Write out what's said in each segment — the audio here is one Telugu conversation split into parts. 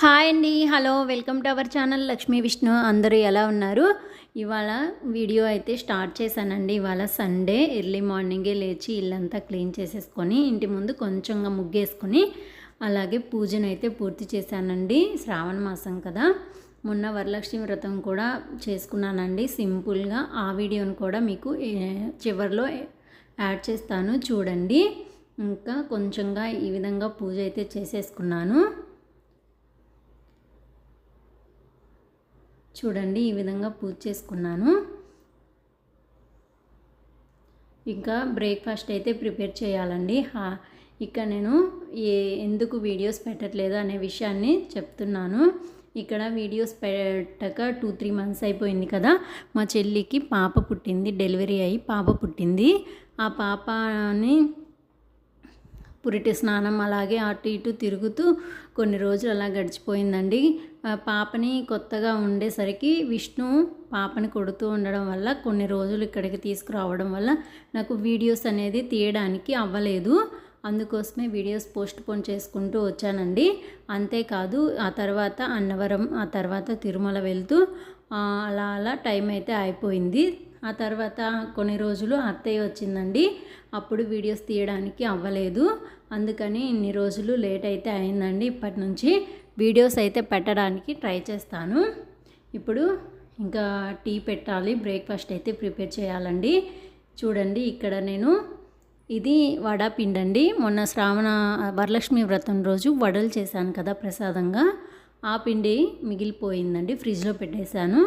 హాయ్ అండి hello welcome to our channel Lakshmi Vishnu. అందరూ ఎలా ఉన్నారు? ఇవాళ వీడియో అయితే స్టార్ట్ చేశానండి. ఇవాళ సండే ఎర్లీ మార్నింగే లేచి ఇల్లంతా క్లీన్ చేసేసుకొని ఇంటి ముందు కొంచెంగా ముగ్గేసుకొని అలాగే పూజను అయితే పూర్తి చేశానండి. శ్రావణ మాసం కదా. మొన్న వరలక్ష్మి వ్రతం కూడా చేసుకున్నానండి. సింపుల్గా ఆ వీడియోను కూడా మీకు చివరిలో యాడ్ చేస్తాను చూడండి. ఇంకా కొంచెంగా ఈ విధంగా పూజ అయితే చేసేసుకున్నాను. చూడండి ఈ విధంగా పూజ చేసుకున్నాను. ఇంకా బ్రేక్ఫాస్ట్ అయితే ప్రిపేర్ చేయాలండి. ఇక్కడ నేను ఏ ఎందుకు వీడియోస్ పెట్టట్లేదు అనే విషయాన్ని చెప్తున్నాను. ఇక్కడ వీడియోస్ పెట్టక టూ త్రీ మంత్స్ అయిపోయింది కదా. మా చెల్లికి పాప పుట్టింది డెలివరీ అయ్యి పాప పుట్టింది. ఆ పాపని పురిటి స్నానం అలాగే అటు ఇటు తిరుగుతూ కొన్ని రోజులు అలా గడిచిపోయిందండి. పాపని కొత్తగా ఉండేసరికి విష్ణు పాపని కొడుతూ ఉండడం వల్ల కొన్ని రోజులు ఇక్కడికి తీసుకురావడం వల్ల నాకు వీడియోస్ అనేది తీయడానికి అవ్వలేదు. అందుకోసమే వీడియోస్ పోస్ట్ పోన్ చేసుకుంటూ వచ్చానండి. అంతేకాదు ఆ తర్వాత అన్నవరం ఆ తర్వాత తిరుమల వెళ్తూ అలా అలా టైం అయితే అయిపోయింది. ఆ తర్వాత కొన్ని రోజులు అత్తయ్య వచ్చిందండి. అప్పుడు వీడియోస్ తీయడానికి అవ్వలేదు. అందుకని ఇన్ని రోజులు లేట్ అయితే అయిందండి. ఇప్పటి నుంచి వీడియోస్ అయితే పెట్టడానికి ట్రై చేస్తాను. ఇప్పుడు ఇంకా టీ పెట్టాలి. బ్రేక్ఫాస్ట్ అయితే ప్రిపేర్ చేయాలండి. చూడండి ఇక్కడ నేను ఇది వడాపిండి అండి మొన్న శ్రావణ వరలక్ష్మి వ్రతం రోజు వడలు చేశాను కదా ప్రసాదంగా. ఆ పిండి మిగిలిపోయిందండి ఫ్రిడ్జ్లో పెట్టేశాను.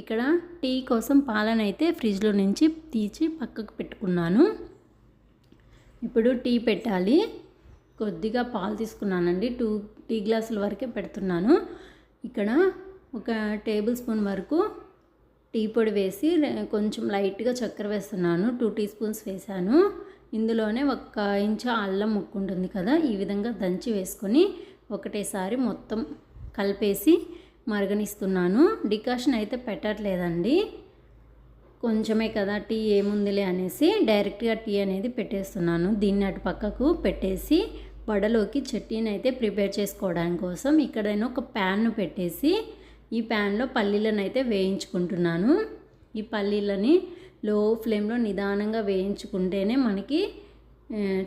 ఇక్కడ టీ కోసం పాలనైతే ఫ్రిడ్జ్లో నుంచి తీసి పక్కకు పెట్టుకున్నాను. ఇప్పుడు టీ పెట్టాలి. కొద్దిగా పాలు తీసుకున్నానండి టూ టీ గ్లాసుల వరకే పెడుతున్నాను. ఇక్కడ ఒక టేబుల్ స్పూన్ వరకు టీ పొడి వేసి కొంచెం లైట్గా చక్కెర వేస్తున్నాను టూ టీ స్పూన్స్ వేసాను ఇందులోనే ఒక ఇంచు అల్లం ముక్కు ఉంటుంది కదా ఈ విధంగా దంచి వేసుకొని ఒకటేసారి మొత్తం కలిపేసి మరగనిస్తున్నాను. డికాషన్ అయితే పెట్టట్లేదండి. కొంచెమే కదా టీ ఏముందిలే అనేసి డైరెక్ట్గా టీ అనేది పెట్టేస్తున్నాను. దీన్ని అటు పక్కకు పెట్టేసి వడలోకి చట్నీని అయితే ప్రిపేర్ చేసుకోవడానికి కోసం ఇక్కడ నేను ఒక ప్యాన్ను పెట్టేసి ఈ ప్యాన్లో పల్లీలను అయితే వేయించుకుంటున్నాను. ఈ పల్లీలని లో ఫ్లేమ్లో నిదానంగా వేయించుకుంటేనే మనకి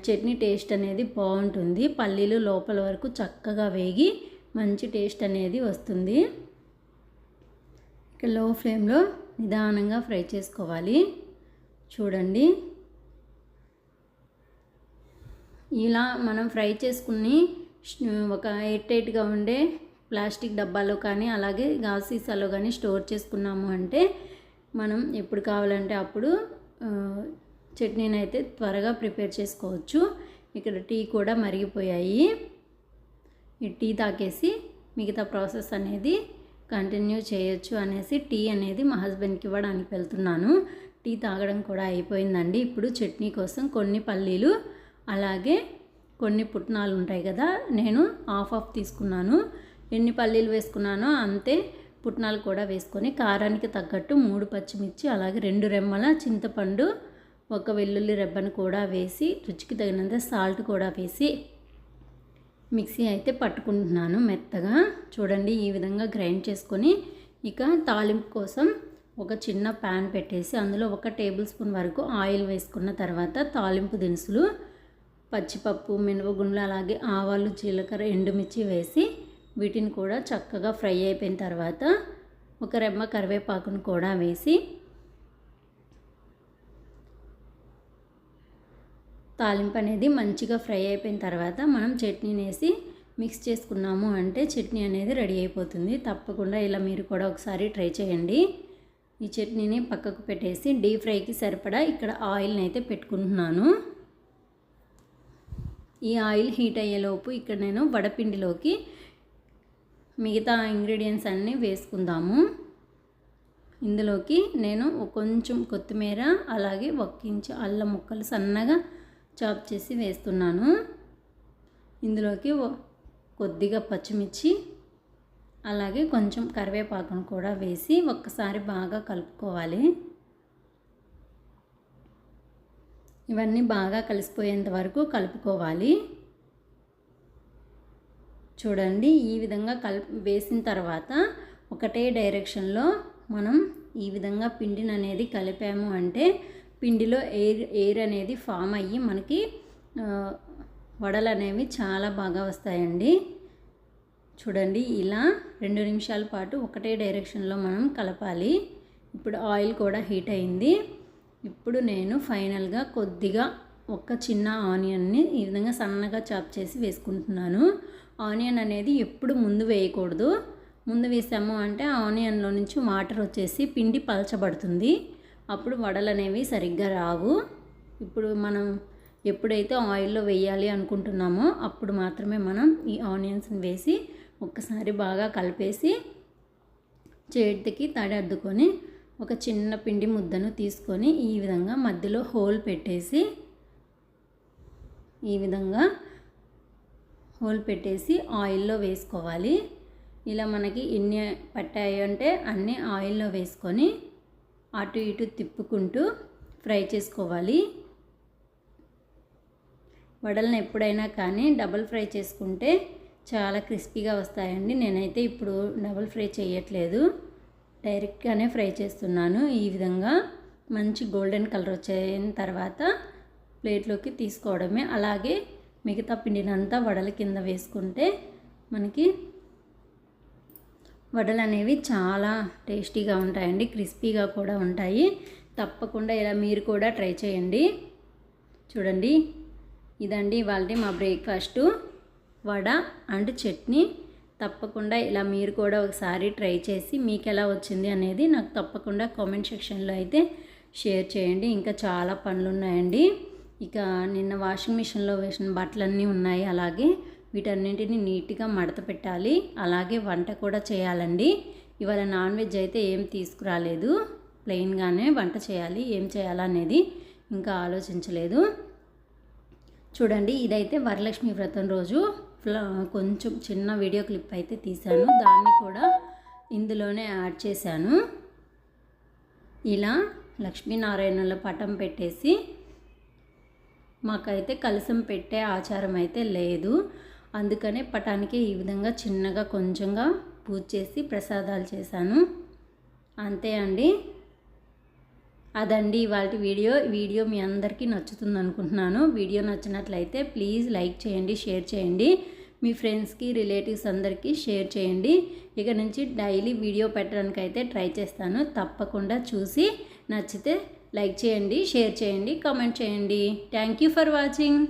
చట్నీ టేస్ట్ అనేది బాగుంటుంది. పల్లీలు లోపల వరకు చక్కగా వేగి మంచి టేస్ట్ అనేది వస్తుంది. ఇక లో ఫ్లేమ్లో నిదానంగా ఫ్రై చేసుకోవాలి. చూడండి. ఇలా మనం ఫ్రై చేసుకుని ఒక ఎయిట్ ఎయిట్గా ఉండే ప్లాస్టిక్ డబ్బాలో కానీ అలాగే గాజు సీసాలో కానీ స్టోర్ చేసుకున్నాము అంటే మనం ఎప్పుడు కావాలంటే అప్పుడు చట్నీని అయితే త్వరగా ప్రిపేర్ చేసుకోవచ్చు. ఇక్కడ టీ కూడా మరిగిపోయాయి. ఈ టీ తాకేసి మిగతా ప్రాసెస్ అనేది కంటిన్యూ చేయొచ్చు అనేసి టీ అనేది మా హస్బెండ్కి ఇవ్వడానికి వెళ్తున్నాను. టీ తాగడం కూడా అయిపోయిందండి. ఇప్పుడు చట్నీ కోసం కొన్ని పల్లీలు అలాగే కొన్ని పుట్నాలు ఉంటాయి కదా నేను హాఫ్ ఆఫ్ తీసుకున్నాను. ఎన్ని పల్లీలు వేసుకున్నానో అంతే పుట్నాలు కూడా వేసుకొని కారానికి తగ్గట్టు మూడు పచ్చిమిర్చి అలాగే రెండు రెమ్మల చింతపండు ఒక వెల్లుల్లి రెబ్బను కూడా వేసి రుచికి తగినంత సాల్ట్ కూడా వేసి మిక్సీ అయితే పట్టుకుంటున్నాను మెత్తగా. చూడండి ఈ విధంగా గ్రైండ్ చేసుకొని ఇక తాలింపు కోసం ఒక చిన్న ప్యాన్ పెట్టేసి అందులో ఒక టేబుల్ స్పూన్ వరకు ఆయిల్ వేసుకున్న తర్వాత తాలింపు దినుసులు పచ్చిపప్పు మినపగుండ్లు అలాగే ఆవాలు జీలకర్ర ఎండుమిర్చి వేసి వీటిని కూడా చక్కగా ఫ్రై అయిపోయిన తర్వాత ఒక రెమ్మ కరివేపాకును కూడా వేసి తాలింపు అనేది మంచిగా ఫ్రై అయిపోయిన తర్వాత మనం చట్నీని వేసి మిక్స్ చేసుకున్నాము అంటే చట్నీ అనేది రెడీ అయిపోతుంది. తప్పకుండా ఇలా మీరు కూడా ఒకసారి ట్రై చేయండి. ఈ చట్నీని పక్కకు పెట్టేసి డీప్ ఫ్రైకి సరిపడా ఇక్కడ ఆయిల్ని అయితే పెట్టుకుంటున్నాను. ఈ ఆయిల్ హీట్ అయ్యేలోపు ఇక్కడ నేను వడపిండిలోకి మిగతా ఇంగ్రీడియంట్స్ అన్నీ వేసుకుందాము. ఇందులోకి నేను కొంచెం కొత్తిమీర అలాగే ఒక ఇంచు అల్లం ముక్కలు సన్నగా చాప్ చేసి వేస్తున్నాను. ఇందులోకి కొద్దిగా పచ్చిమిర్చి అలాగే కొంచెం కరివేపాకును కూడా వేసి ఒక్కసారి బాగా కలుపుకోవాలి. ఇవన్నీ బాగా కలిసిపోయేంత వరకు కలుపుకోవాలి. చూడండి ఈ విధంగా కల్ వేసిన తర్వాత ఒకటే డైరెక్షన్లో మనం ఈ విధంగా పిండిని అనేది కలిపాము అంటే పిండిలో ఎయిర్ ఎయిర్ అనేది ఫామ్ అయ్యి మనకి వడలు అనేవి చాలా బాగా వస్తాయండి. చూడండి ఇలా రెండు నిమిషాల పాటు ఒకటే డైరెక్షన్లో మనం కలపాలి. ఇప్పుడు ఆయిల్ కూడా హీట్ అయింది. ఇప్పుడు నేను ఫైనల్గా కొద్దిగా ఒక చిన్న ఆనియన్ని ఈ విధంగా సన్నగా చాప్ చేసి వేసుకుంటున్నాను. ఆనియన్ అనేది ఎప్పుడు ముందు వేయకూడదు. ముందు వేసాము అంటే ఆనియన్లో నుంచి వాటర్ వచ్చేసి పిండి పలచబడుతుంది. అప్పుడు వడలు అనేవి సరిగ్గా రావు. ఇప్పుడు మనం ఎప్పుడైతే ఆయిల్లో వేయాలి అనుకుంటున్నామో అప్పుడు మాత్రమే మనం ఈ ఆనియన్స్ని వేసి ఒక్కసారి బాగా కలిపేసి చేతికి తడి అద్దుకొని ఒక చిన్న పిండి ముద్దను తీసుకొని ఈ విధంగా మధ్యలో హోల్ పెట్టేసి ఈ విధంగా హోల్ పెట్టేసి ఆయిల్లో వేసుకోవాలి. ఇలా మనకి ఎన్ని పట్టాయి అంటే అన్నీ ఆయిల్లో వేసుకొని అటు ఇటు తిప్పుకుంటూ ఫ్రై చేసుకోవాలి. వడలను ఎప్పుడైనా కానీ డబల్ ఫ్రై చేసుకుంటే చాలా క్రిస్పీగా వస్తాయండి. నేనైతే ఇప్పుడు డబల్ ఫ్రై చేయట్లేదు. డైరెక్ట్గానే ఫ్రై చేస్తున్నాను. ఈ విధంగా మంచి గోల్డెన్ కలర్ వచ్చిన తర్వాత ప్లేట్లోకి తీసుకోవడమే. అలాగే మిగతా పిండినంతా వడల కింద వేసుకుంటే మనకి వడలు అనేవి చాలా టేస్టీగా ఉంటాయండి క్రిస్పీగా కూడా ఉంటాయి. తప్పకుండా ఇలా మీరు కూడా ట్రై చేయండి. చూడండి ఇదండి ఇవాళ మా బ్రేక్ఫాస్టు. వడ అండ్ చట్నీ. తప్పకుండా ఇలా మీరు కూడా ఒకసారి ట్రై చేసి మీకు ఎలా వచ్చింది అనేది నాకు తప్పకుండా కామెంట్ సెక్షన్లో అయితే షేర్ చేయండి. ఇంకా చాలా పనులు ఉన్నాయండి ఇక నిన్న వాషింగ్ మిషన్లో వేసిన బట్టలన్నీ ఉన్నాయి అలాగే. వీటన్నింటిని నీట్గా మడత పెట్టాలి. అలాగే వంట కూడా చేయాలండి. ఇవాళ నాన్ వెజ్ అయితే ఏం తీసుకురాలేదు. ప్లెయిన్గానే వంట చేయాలి. ఏం చేయాలనేది ఇంకా ఆలోచించలేదు. చూడండి ఇదైతే వరలక్ష్మి వ్రతం రోజు. కొంచెం చిన్న వీడియో క్లిప్ అయితే తీశాను. దాన్ని కూడా ఇందులోనే యాడ్ చేశాను. ఇలా లక్ష్మీనారాయణుల పటం పెట్టేసి మాకైతే కలసం పెట్టే ఆచారం అయితే లేదు. అందుకనే పటానికి ఈ విధంగా చిన్నగా కొంచెంగా పూజ చేసి ప్రసాదాలు చేశాను. అంతే అండి. అదండి ఇవాళ వీడియో. వీడియో మీ అందరికీ నచ్చుతుంది అనుకుంటున్నాను. వీడియో నచ్చినట్లయితే ప్లీజ్ లైక్ చేయండి షేర్ చేయండి. మీ ఫ్రెండ్స్కి రిలేటివ్స్ అందరికీ షేర్ చేయండి. ఇక నుంచి డైలీ వీడియో పెట్టడానికి అయితే ట్రై చేస్తాను. తప్పకుండా చూసి నచ్చితే లైక్ చేయండి షేర్ చేయండి కామెంట్ చేయండి. Thank you for watching.